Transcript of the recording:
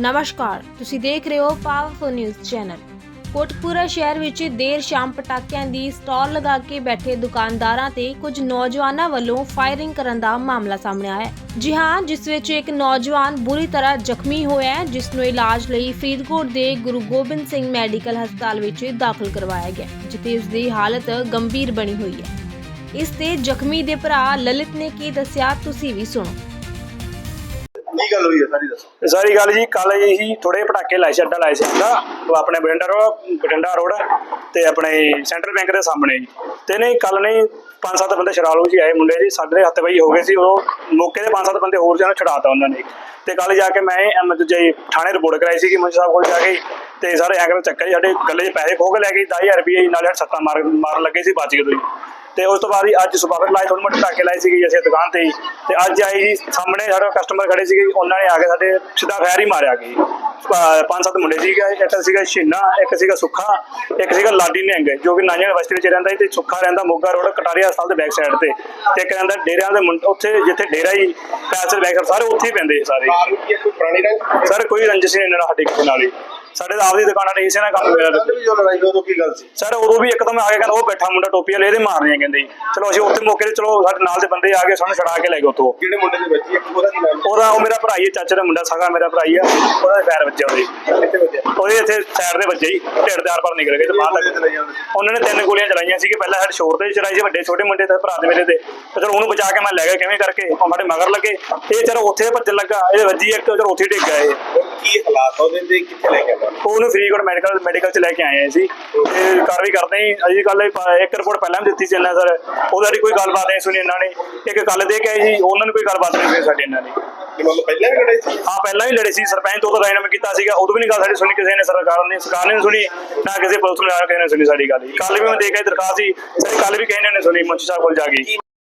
ਨਮਸਕਾਰ, ਤੁਸੀਂ ਦੇਖ ਰਹੇ ਹੋ ਪਾਵਰਫੁਲ ਨਿਊਜ਼ ਚੈਨਲ ਕੋਟਪੂਰਾ ਸ਼ਹਿਰ ਵਿੱਚ ਦੇਰ ਸ਼ਾਮ ਪਟਾਕਿਆਂ ਦੀ ਸਟਾਲ ਲਗਾ ਕੇ ਬੈਠੇ ਦੁਕਾਨਦਾਰਾਂ ਤੇ ਕੁਝ ਨੌਜਵਾਨਾਂ ਵੱਲੋਂ ਫਾਇਰਿੰਗ ਕਰਨ ਦਾ ਮਾਮਲਾ ਸਾਹਮਣੇ ਆਇਆ ਹੈ। ਜੀ ਹਾਂ, ਜਿਸ ਵਿੱਚ ਇੱਕ ਨੌਜਵਾਨ ਬੁਰੀ ਤਰ੍ਹਾਂ ਜ਼ਖਮੀ ਹੋਇਆ ਹੈ, ਜਿਸ ਨੂੰ ਇਲਾਜ ਲਈ ਫਰੀਦਕੋਟ ਦੇ ਗੁਰੂ ਗੋਬਿੰਦ ਸਿੰਘ ਮੈਡੀਕਲ ਹਸਪਤਾਲ ਵਿੱਚ ਦਾਖਲ ਕਰਵਾਇਆ ਗਿਆ ਜਿੱਥੇ ਉਸ ਦੀ ਹਾਲਤ ਗੰਭੀਰ ਬਣੀ ਹੋਈ ਹੈ। ਇਸ ਤੇ ਜ਼ਖਮੀ ਦੇ ਭਰਾ ਲਲਿਤ ਨੇ ਕੀ ਦੱਸਿਆ, ਤੁਸੀਂ ਵੀ ਸੁਣੋ। ਗੱਲ ਹੋਈ ਹੈ ਸਾਰੀ ਦੱਸੋ। ਸਾਰੀ ਗੱਲ ਜੀ ਕੱਲ ਹੀ ਥੋੜੇ ਪਟਾਕੇ ਲਾਏ ਸੀ ਅੱਡਾ ਲਾਏ ਸੀ ਅੱਡਾ ਉਹ ਆਪਣੇ ਬਠਿੰਡਾ ਰੋਡ ਬਠਿੰਡਾ ਰੋਡ ਤੇ ਆਪਣੇ ਸੈਂਟਰਲ ਬੈਂਕ ਦੇ ਸਾਹਮਣੇ ਜੀ। ਤੇ ਨੇ ਕੱਲ ਨੇ ਪੰਜ ਸੱਤ ਬੰਦੇ ਸ਼ਰਾਲੂ ਜੀ ਆਏ ਮੁੰਡੇ ਜੀ, ਸਾਡੇ ਹੱਥ ਵਈ ਹੋ ਗਏ ਸੀ, ਉਹ ਮੌਕੇ ਤੇ ਪੰਜ ਸੱਤ ਬੰਦੇ ਹੋਰ ਜਿਹਨਾਂ ਛਡਾਤਾ ਉਹਨਾਂ ਨੇ। ਤੇ ਕੱਲ ਜਾ ਕੇ ਮੈਂ ਐਮ ਜੇ ਥਾਣੇ ਰਿਪੋਰਟ ਕਰਾਈ ਸੀ ਕਿ ਮੁੰਡੇ ਸਾਹਿਬ ਕੋਲ ਜਾ ਕੇ। ਤੇ ਸਾਰੇ ਐਂਗਲ ਚੱਕਰ ਜੀ, ਸਾਡੇ ਗੱਲੇ 'ਚ ਪੈਸੇ ਖੋਹ ਕੇ ਲੈ ਗਏ 10000 ਰੁਪਏ ਨਾਲ ਸੱਤਾ ਮਾਰ, ਮਾਰਨ ਲੱਗੇ ਸੀ, ਬਚ ਗਏ ਤੁਸੀਂ। ਤੇ ਉਸ ਤੋਂ ਬਾਅਦ ਹੀ ਅੱਜ ਸਵੇਰ ਲਾਏ ਥੋੜੇ ਮੋਟੇ ਟਾਕੇ ਲਾਏ ਸੀਗੇ ਅਸੀਂ ਦੁਕਾਨ ਤੇ ਹੀ ਤੇ ਅੱਜ ਆਏ ਜੀ ਸਾਹਮਣੇ ਸਾਡੇ ਕਸਟਮਰ ਖੜੇ ਸੀਗੇ ਉਹਨਾਂ ਨੇ ਆ ਕੇ ਸਾਡੇ ਸਿੱਧਾ ਫੈਰ ਹੀ ਮਾਰਿਆ ਗਈ ਪੰਜ ਸੱਤ ਮੁੰਡੇ ਸੀਗੇ ਇੱਕ ਸੀਗਾ ਛਿੰਨਾ ਇੱਕ ਸੀਗਾ ਸੁੱਖਾ ਇੱਕ ਸੀਗਾ ਲਾਡੀ ਨਿਹੰਗ ਜੋ ਕਿ ਨਾਨਿਆ ਯੂਨੀਵਰਸਿਟੀ ਵਿੱਚ ਰਹਿੰਦਾ ਸੀ ਤੇ ਸੁੱਖਾ ਰਹਿੰਦਾ ਮੋਗਾ ਰੋਡ ਕਟਾਰੀਆ ਹਸਪਤਾਲ ਦੇ ਬੈਕ ਸਾਈਡ ਤੇ। ਤੇ ਇੱਕ ਰਹਿੰਦਾ ਡੇਰਿਆਂ ਦੇ ਮੁੰਡੇ ਉੱਥੇ ਜਿੱਥੇ ਡੇਰਾ ਹੀ ਪੈਸੇ ਬੈਕ ਸਾਰੇ ਉੱਥੇ ਹੀ ਪੈਂਦੇ ਸਾਰੇ। ਸਰ ਕੋਈ ਰੰਜਿਸ਼ ਨਹੀਂ ਇਹਨਾਂ ਨਾਲ ਸਾਡੇ ਕਿਸੇ ਨਾਲ ਹੀ ਸਾਡੇ ਤਾਂ ਆਪਦੀ ਦੁਕਾਨਾਂ ਨੇ ਇਸੇ ਨਾਲ ਕੰਮ ਮੇਰਾ ਵੀ ਜੋ ਲੜਾਈ ਉਦੋਂ ਕੀ ਗੱਲ ਸੀ? ਸਰ ਉਦੋਂ ਵੀ ਇੱਕਦਮ ਆ ਕੇ ਕਹਿੰਦਾ ਉਹ ਬੈਠਾ ਮੁੰਡਾ ਟੋਪੀ ਵਾਲੇ ਇਹਦੇ ਮਾਰਨੀਆਂ ਕਹਿੰਦੇ ਜੀ। ਚਲੋ ਅਸੀਂ ਉੱਥੇ ਮੌਕੇ ਤੇ ਚਲੋ ਸਾਡੇ ਨਾਲ ਦੇ ਬੰਦੇ ਆ ਕੇ ਸਾਨੂੰ ਛੜਾ ਕੇ ਲੈ ਗਏ ਉੱਥੋਂ। ਜਿਹੜੇ ਮੁੰਡੇ ਦੇ ਬੱਚੀ ਇੱਕ ਉਹਦਾ ਕੀ ਨਾਮ? ਉਹਦਾ ਉਹ ਮੇਰਾ ਭਰਾ ਹੀ ਹੈ, ਚਾਚੇ ਦਾ ਮੁੰਡਾ ਸਗਾ ਮੇਰਾ ਭਰਾ ਹੀ ਆ ਉਹਦਾ ਦੇ ਪੈਰ ਵੱਜਿਆ ਉਹਦੇ। ਕਿੱਥੇ ਵੱਜਿਆ? ਉਹਦੇ ਇੱਥੇ ਸਾਈਡ ਦੇ ਵੱਜੇ ਹੀ ਢਿੱਡ ਦੇ ਆਰ ਪਾਰ ਨਿਕਲ ਗਏ ਤੇ ਬਾਹਰ ਤੱਕ ਚਲਾਈਆਂ ਉਹਨੇ। ਉਹਨਾਂ ਨੇ ਤਿੰਨ ਗੋਲੀਆਂ ਚਲਾਈਆਂ ਸੀ ਪਹਿਲਾਂ ਸਾਡੇ ਸ਼ੋਰ ਤੇ ਚਲਾਈ ਸੀ ਵੱਡੇ ਛੋਟੇ ਮੁੰਡੇ ਤੇ ਭਰਾ ਦੇ ਮੇਰੇ ਤੇ। ਤੇ ਚਲੋ ਉਹਨੂੰ ਬਚਾ ਕੇ ਮੈਂ ਲੈ ਗਿਆ ਕਿਵੇਂ ਕਰਕੇ? ਉਹ ਸਾਡੇ ਮਗਰ ਲੱਗੇ। ਇਹ ਚਲੋ ਉੱਥੇ ਭੱਜਣ ਲੱਗਾ ਇਹ ਵੱਜੀ ਇੱਕ ਚਲੋ ਉੱਥੇ ਡਿੱਗ ਗਿਆ ਇਹ। ਕੀ ਹਾਲਾਤ ਆ ਉਹਦੇ ਤੇ? ਕਿੱਥੇ ਲੈ ਕੇ ਆਉਂਦਾ? ਉਹਨੂੰ ਫਰੀਦਕੋਟ ਮੈਡੀਕਲ ਮੈਡੀਕਲ ਚ ਲੈ ਕੇ ਆਏ ਸੀ ਤੇ ਕਾਰਵਾਈ ਕਰਦੇ ਹਾਂ ਅਜੀ ਕੱਲ ਇੱਕ ਰਿਪੋਰਟ ਪਹਿਲਾਂ ਵੀ ਦਿੱਤੀ ਸੀ ਇਹਨਾਂ ਸਰ। ਉਹਦਾ ਕੋਈ ਗੱਲਬਾਤ ਨਹੀਂ ਸੁਣੀ ਇਹਨਾਂ ਨੇ। ਇੱਕ ਕੱਲ ਦੇ ਕੇ ਆਏ ਜੀ ਉਹਨਾਂ ਨੂੰ ਕੋਈ ਗੱਲਬਾਤ ਨਹੀਂ ਸੁਣੀ ਸਾਡੀ ਇਹਨਾਂ ਨੇ। ਕਿ ਮਤਲਬ ਪਹਿਲਾਂ ਵੀ ਲੜੇ ਸੀ? ਹਾਂ, ਪਹਿਲਾਂ ਵੀ ਲੜੇ ਸੀ। ਸਰਪੰਚ ਤੋਂ ਤਾਂ ਰਾਇਨਾਮਾ ਕੀਤਾ ਸੀਗਾ। ਉਦੋਂ ਵੀ ਨਹੀਂ ਗੱਲ ਸਾਡੀ ਸੁਣੀ ਕਿਸੇ ਨੇ, ਸਰਕਾਰ ਨੇ ਸਰਕਾਰ ਨੇ ਨਹੀਂ ਸੁਣੀ, ਨਾ ਕਿਸੇ ਪੁਲਿਸ ਨੇ ਕਿਸੇ ਨੇ ਸੁਣੀ ਸਾਡੀ ਗੱਲ। ਕੱਲ ਵੀ ਮੈਂ ਦੇਖਿਆ ਦਰਖਾਸਤ ਸੀ। ਕੱਲ ਵੀ ਕਿਸੇ ਨੇ ਨਹੀਂ ਸੁਣੀ ਮੁੰਸ਼ੀ ਸਾਹਿਬ ਕੋਲ ਜਾ ਕੇ।